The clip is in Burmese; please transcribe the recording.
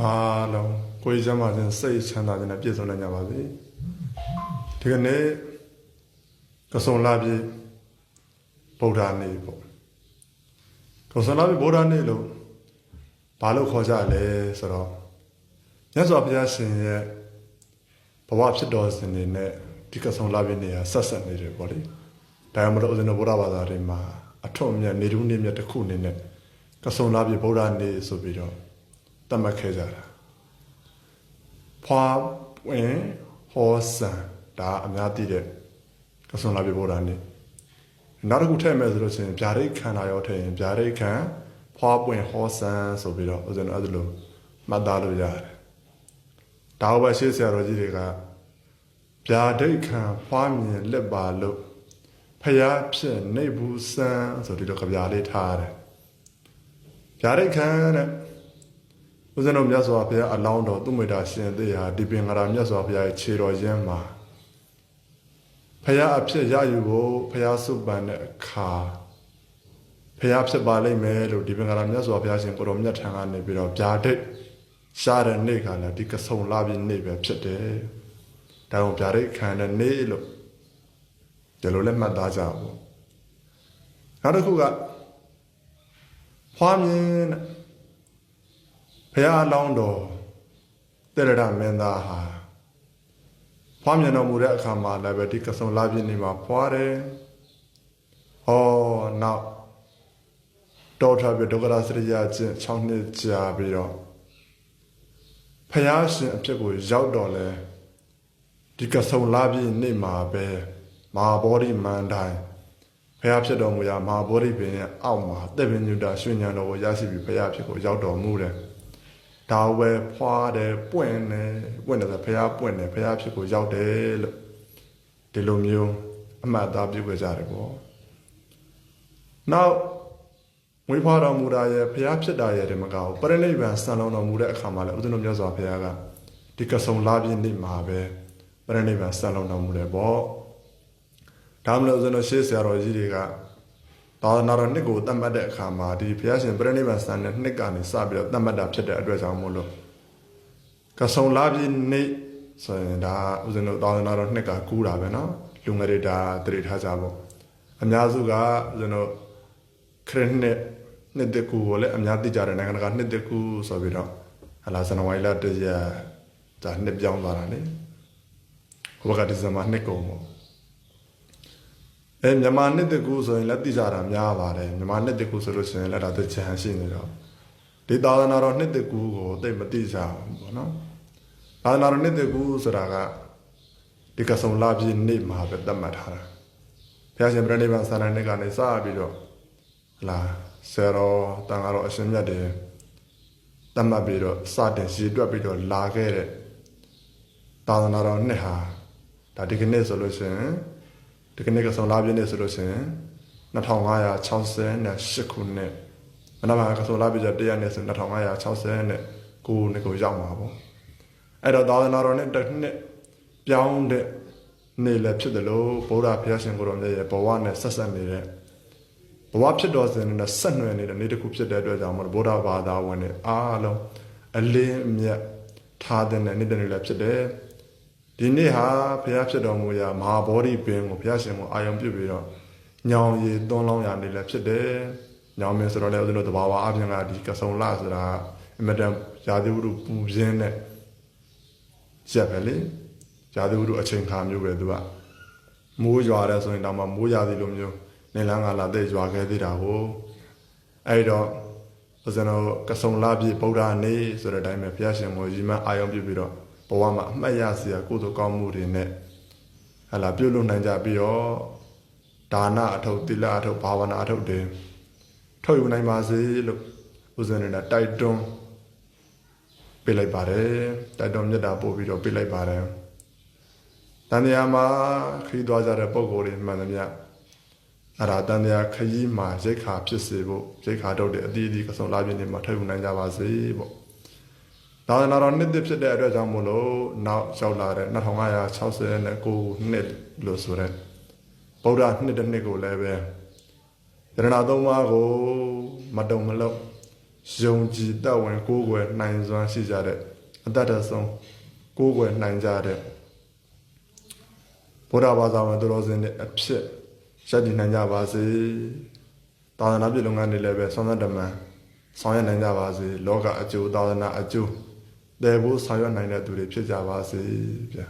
အားလုံးကိုယ်ကျမ်းမာခြင်းစိတ်ချမ်းသာခြင်းနဲ့ပြည့်စုံနိုင်ကြပါစေဒီကနေ့ကဆုံလာပြီဗုဒ္ဓနေ့ပေါ့ကဆုံလာပြီဗုဒ္ဓနေ့လို့ဘာလို့ခေါ်ကြလဲဆိုတော့မြတ်စွာဘုရားရှင်ရဲ့ဘဝဖြစ်တော်စဉ်တွေနဲ့ဒီကဆုံလာပြီနေရာဆက်ဆက်နေတယ်ပေါ့လေဒါကြောင့်မလို့ဦးဇင်းတို့ဗုဒ္ဓဘာသာတွေမှာအထွတ်အမြတ်နေထုနေမြတ်တစ်ခုအနေနဲ့ကဆုံလာပြီဗုဒ္ဓနေ့ဆိုပြီးတော့ သတ်မှတ်ခဲ့ကြတာဖွာဝင်ဟောဆန်ဒါအများသိတဲ့ကဆုံလာပြဘောတာနေနောက်တစ်ခုထည့်မယ်ဆိုလို့ရှိရင်ဗျာဒိတ်ခန္ဓာရောထည့်ရင်ဗျာဒိတ်ခံဖွာပွင့်ဟောဆန်ဆိုပြီးတော့ဦးဇင်းတို့အဲ့ဒါလိုမှတ်သားလို့ရတယ်ဒါဘရှေ့ဆရာတော်ကြီးတွေကဗျာဒိတ်ခံဖွာမြင်လက်ပါလို့ဖျားဖြစ်နေဘူးဆန်ဆိုဒီလိုကြပြားလေးထားရတယ်ဗျာဒိတ်ခံတဲ့ ဦးဇင်းတို့မြတ်စွာဘုရားအလောင်းတော်သူမေတ္တာရှင်သေးဟာဒီပင်ကရာမြတ်စွာဘုရားရဲ့ခြေတော်ရင်းမှာဘုရားအဖြစ်ရယူဖို့ဘုရားစုပန်တဲ့အခါဘုရားဖြစ်ပါလိမ့်မယ်လို့ဒီပင်ကရာမြတ်စွာဘုရားရှင်ကိုတော်မြတ်ထံကနေပြီးတော့ဗျာဒိတ်ရှားတဲ့နေ့ကလည်းဒီကဆုံလာပြီးနေ့ပဲဖြစ်တယ်။ဒါကြောင့်ဗျာဒိတ်ခံတဲ့နေ့လို့ဒီလိုလည်းမှတ်သားကြပါဦး။နောက်တစ်ခုကဖွားမြင်တဲ့ ဘုရားအလောင်းတော်တေရဒမင်းသားဟာဖွားမြင်တော်မူတဲ့အခါမှာလည်းပဲဒီကဆုံလာပြည့်နေမှာဖွားတယ်။ဟောနောက်တော်ထပြဒုက္ခရစရိယာချင်း6နှစ်ကြာပြီးတော့ဖယားရှင်အဖြစ်ကိုရောက်တော့လဲဒီကဆုံလာပြည့်နေမှာပဲမဟာဗောဓိမန္တိုင်းဖယားဖြစ်တော်မူရာမဟာဗောဓိပင်ရဲ့အောက်မှာတက်ပင်ညုတာရွှေဉဏ်တော်ကိုရရှိပြီးဖယားဖြစ်ကိုရောက်တော်မူတယ်။ ဒါဝယ်ဖွာတယ်ပွင့်တယ်ပွင့်တယ်ဆိုဖះပွင့်တယ်ဖះဖြစ်ကိုရောက်တယ်လို့ဒီလိုမျိုးအမှတ်အသားပြုခဲ့ကြတယ်ပေါ့နောက်ဝိဖွာတော်မူတာရဲ့ဖះဖြစ်တာရဲ့ဒီမကောပရိနိဗ္ဗာန်ဆံလုံးတော်မူတဲ့အခါမှာလည်းဥဒ္ဒနမြတ်စွာဘုရားကဒီကဆုံလာပြည့်နေ့မှာပဲပရိနိဗ္ဗာန်ဆံလုံးတော်မူတယ်ပေါ့ဒါမှမဟုတ်ဥဒ္ဒနရှေးဆရာတော်ကြီးတွေက သာသနာတော်နှစ်ကိုတတ်မှတ်တဲ့အခါမှာဒီဘုရားရှင်ပြိဋိဘံစံတဲ့နှစ်ကနေစပြီးတော့တတ်မှတ်တာဖြစ်တဲ့အတွက်ကြောင့်မို့လို့ကဆုံလာပြည့်နေ့ဆိုရင်ဒါဥစဉ်တို့သာသနာတော်နှစ်ကကူးတာပဲเนาะလူငယ်တွေဒါတရိထားကြပေါ့အများစုကဥစဉ်တို့ခရစ်နှစ်နှစ်တကူကိုလည်းအများသိကြတယ်နိုင်ငံတကာနှစ်တကူဆိုပြီးတော့ဟလာဇန်နဝါရီလတရဒါနှစ်ပြောင်းသွားတာလေဟိုဘက်ကဒီဇင်ဘာနှစ်ကုန်ပေါ့ အဲမြန်မာနှစ်တကူဆိုရင်လည်းသိကြတာများပါတယ်မြန်မာနှစ်တကူဆိုလို့ရှိရင်လည်းဒါသူချန်ရှိနေတော့ဒီသာသနာတော်နှစ်တကူကိုသိပ်မသိကြဘူးပေါ့နော်သာသနာတော်နှစ်တကူဆိုတာကဒီကဆုံလာပြည့်နေ့မှာပဲသတ်မှတ်ထားတာဘုရားရှင်ပြဏိဗ္ဗာန်ဆန္ဒနှစ်ကနေစပြီးတော့ဟလာဆရာတော်တန်ဃာတော်အရှင်မြတ်တွေသတ်မှတ်ပြီးတော့စတင်ရည်တွက်ပြီးတော့လာခဲ့တဲ့သာသနာတော်နှစ်ဟာဒါဒီကနေ့ဆိုလို့ရှိရင် ဒီကနေ့ကဆုံလာပြည့်နေ့ဆိုလို့ရှိရင်2568ခုနှစ်မနက်ဖြန်ကဆုံလာပြည့်တဲ့ရက်နေ့ဆို2560နဲ့ကိုနှစ်ကိုရောက်မှာပေါ့အဲ့တော့သာသနာတော်နဲ့တစ်နှစ်ပြောင်းတဲ့နေ့လည်းဖြစ်တယ်လို့ဗုဒ္ဓဘုရားရှင်ကိုယ်တော်မြတ်ရဲ့ဘဝနဲ့ဆက်ဆက်နေတဲ့ဘဝဖြစ်တော်စဉ်နဲ့ဆက်နွယ်နေတဲ့နေ့တစ်ခုဖြစ်တဲ့အတွက်ကြောင့်မို့ဗုဒ္ဓဘာသာဝင်တွေအားလုံးအလင်းအမြတ်ထားတဲ့နေ့တစ်နေ့လည်းဖြစ်တယ် ဒီနေ့ဟာဘုရားဖြစ်တော်မူရာမဟာဗောဓိပင်ကိုဘုရားရှင်ကိုအာယုံပြုပြီးတော့ညောင်ရည်သွန်းလောင်းရနေလည်းဖြစ်တယ်။ညောင်မင်းဆိုတော့လည်းဦးဇင်းတို့တဘာဝအပြင်ကဒီကဆုံလဆိုတာအမတန်ယာတိဝုဒ္ဓပူပြင်းတဲ့ရက်ပဲလေ။ယာတိဝုဒ္ဓအချိန်ခါမျိုးပဲသူကမိုးရွာတယ်ဆိုရင်တော့မှမိုးရာသီလိုမျိုးနေလန်းကလာတဲ့ရွာခဲ့သေးတာကိုအဲ့တော့ဦးဇင်းတို့ကဆုံလပြည့်ဗုဒ္ဓနေ့ဆိုတဲ့အတိုင်းပဲဘုရားရှင်ကိုရည်မှန်းအာယုံပြုပြီးတော့ ဘဝမှာအမှတ်ရစရာကုသိုလ်ကောင်းမှုတွေနဲ့ဟလာပြုလုပ်နိုင်ကြပြီးတော့ဒါနအထုပ်သီလအထုပ်ဘာဝနာအထုပ်တွေထုတ်ယူနိုင်ပါစေလို့ဦးဇင်းနဲ့တိုက်တွန်းပေးလိုက်ပါတယ်တိုက်တွန်းမြတ်တာပို့ပြီးတော့ပေးလိုက်ပါတယ်တန်တရားမှာခရီးသွားကြတဲ့ပုံကိုယ်တွေမှန်သမျှအရာတန်တရားခရီးမှာရိတ်ခါဖြစ်စေဖို့ရိတ်ခါတော့တဲ့အတီးအတီးကစုံလာပြင်းနေမှာထုတ်ယူနိုင်ကြပါစေပေါ့ သာသနာတော်နှစ်တစ်ဖြစ်တဲ့အတွက်ကြောင့်မို့လို့နောက်ရောက်လာတဲ့2569နှစ်လို့ဆိုတဲ့ဗုဒ္ဓနှစ်တစ်နှစ်ကိုလည်းပဲယရဏသုံးပါးကိုမတုံမလုံးယုံကြည်သက်ဝင်ကိုးကွယ်နိုင်စွမ်းရှိကြတဲ့အတ္တတဆုံးကိုးကွယ်နိုင်ကြတဲ့ဘုရားဘာသာဝင်သူတော်စင်တွေအဖြစ်ရပ်တည်နိုင်ကြပါစေသာသနာပြုလုပ်ငန်းတွေလည်းပဲဆွမ်းသက်တမန်ဆောင်ရွက်နိုင်ကြပါစေလောကအကျိုးသာသနာအကျိုး တည်ဖို့ဆောင်ရွက်နိုင်တဲ့သူတွေဖြစ်ကြပါစေဗျာ